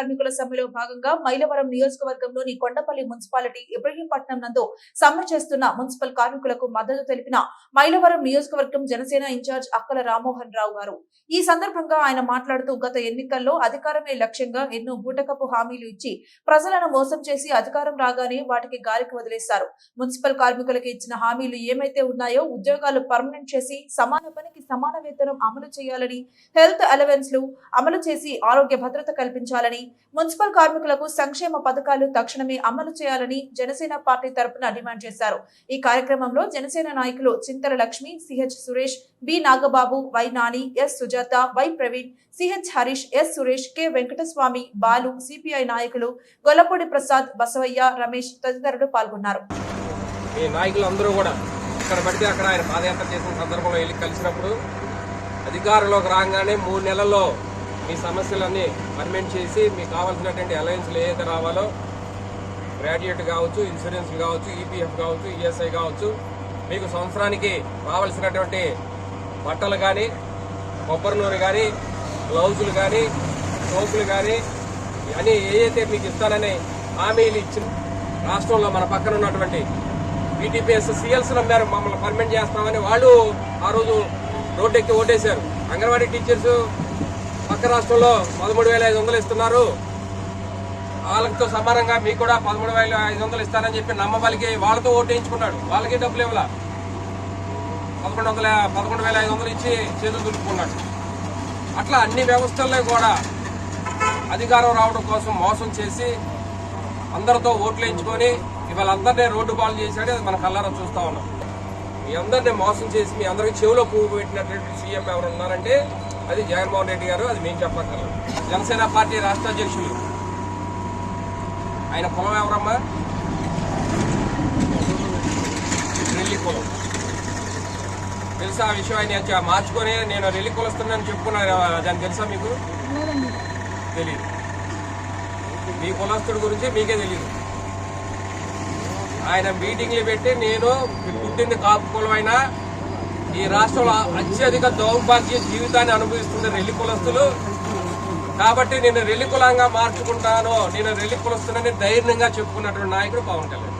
కార్మికుల సమ్మెలో భాగంగా మైలవరం నియోజకవర్గంలోని కొండపల్లి మున్సిపాలిటీ ఇబ్రహీంపట్నం నందు సమ్మె చేస్తున్న మున్సిపల్ కార్మికులకు మద్దతు తెలిపిన మైలవరం నియోజకవర్గం జనసేన ఇన్ఛార్జ్ అక్కల రామ్మోహన్ రావు గారు. ఈ సందర్భంగా ఆయన మాట్లాడుతూ గత ఎన్నికల్లో అధికారమే లక్ష్యంగా ఎన్నో బూటకపు హామీలు ఇచ్చి ప్రజలను మోసం చేసి అధికారం రాగానే వాటికి గాలికి వదిలేశారు. మున్సిపల్ కార్మికులకు ఇచ్చిన హామీలు ఏమైతే ఉన్నాయో ఉద్యోగాలు పర్మనెంట్ చేసి సమాన పనికి సమాన వేతనం అమలు చేయాలని హెల్త్ అలవెన్స్లు అమలు చేసి ఆరోగ్య భద్రత కల్పించాలని మున్సిపల్ కార్మికులకు సంక్షేమ పథకాలు తక్షణమే అమలు చేయాలని జనసేన పార్టీ తరపున డిమాండ్ చేశారు. ఈ కార్యక్రమంలో జనసేన నాయకులు Chintala Lakshmi CH Suresh B Nagababu Y Nani S Sujatha Y Praveen CH Harish S Suresh K Venkataswamy Balu CPI నాయకులు గొల్లపూడి ప్రసాద్ బసవయ్య రమేష్ తదితరులు పాల్గొన్నారు. నాయకులందరూ కూడా ఇక్కడ పడితే అక్కడ ఆయన పాదయాత్ర చేసిన సందర్భంలో వెళ్ళి కలిసినప్పుడు అధికారంలోకి రాగానే మూడు నెలల్లో మీ సమస్యలన్నీ పర్మెంట్ చేసి మీకు కావాల్సినటువంటి అలయన్స్లు ఏదైతే రావాలో గ్రాడ్యుయేట్ కావచ్చు ఇన్సూరెన్స్ కావచ్చు ఈపీఎఫ్ కావచ్చు ఈఎస్ఐ కావచ్చు మీకు సంవత్సరానికి కావలసినటువంటి బట్టలు కానీ కొబ్బరి నూనె కానీ గ్లౌజులు కానీ సోపులు కానీ అని ఏదైతే మీకు ఇస్తానని హామీలు ఇచ్చిన రాష్ట్రంలో మన పక్కన ఉన్నటువంటి బీటీపీఎస్ సిఎల్స్ నమ్మారు మమ్మల్ని పర్మనెంట్ చేస్తామని వాళ్ళు ఆ రోజు రోడ్డెక్కి ఓటేశారు. అంగన్వాడీ టీచర్స్ పక్క రాష్ట్రంలో పదమూడు వేల ఐదు వందలు ఇస్తున్నారు. వాళ్ళతో సమానంగా మీకు కూడా పదమూడు వేల ఐదు వందలు ఇస్తారని చెప్పి నమ్మబలికి వాళ్ళతో ఓటు వేయించుకున్నాడు. వాళ్ళకి డబ్బులు ఇవ్వాల? పదకొండు వందల పదకొండు వేల ఐదు వందలు ఇచ్చి చేతులు దులుపుకున్నాడు. అట్లా అన్ని వ్యవస్థల్లో కూడా అధికారం రావడం కోసం మోసం చేసి అందరితో ఓట్లు వేయించుకొని ఇవాళ అందరినీ రోడ్డు పాలు చేశాడు. అది మన కళ్ళారా చూస్తా ఉన్నాం. మీ అందరినీ మోసం చేసి మీ అందరికి చెవిలో పువ్వు పెట్టినటువంటి సీఎం ఎవరు ఉన్నారంటే అది జగన్మోహన్ రెడ్డి గారు అది మేము చెప్పక్కర్లేదు. జనసేన పార్టీ రాష్ట్ర అధ్యక్షులు. ఆయన కులం ఎవరమ్మా? రెల్లి కులం తెలుసా ఆ విషయం? ఆయన మార్చుకొని నేను రెల్లి కులస్తున్నానని చెప్పుకున్నాను దానికి తెలుసా మీకు? తెలియదు మీ కులస్తుడి గురించి మీకే తెలియదు ఆయన మీటింగ్లు పెట్టి నేను పుట్టింది కాపుకులమైనా ఈ రాష్ట్రంలో అత్యధిక దౌర్భాగ్య జీవితాన్ని అనుభవిస్తున్న రెల్లి కులస్తులు. కాబట్టి నేను రెల్లి కులంగా మార్చుకుంటాను నేను రెల్లి కులస్తునని ధైర్యంగా చెప్పుకున్నటువంటి నాయకుడు పవన్ కళ్యాణ్.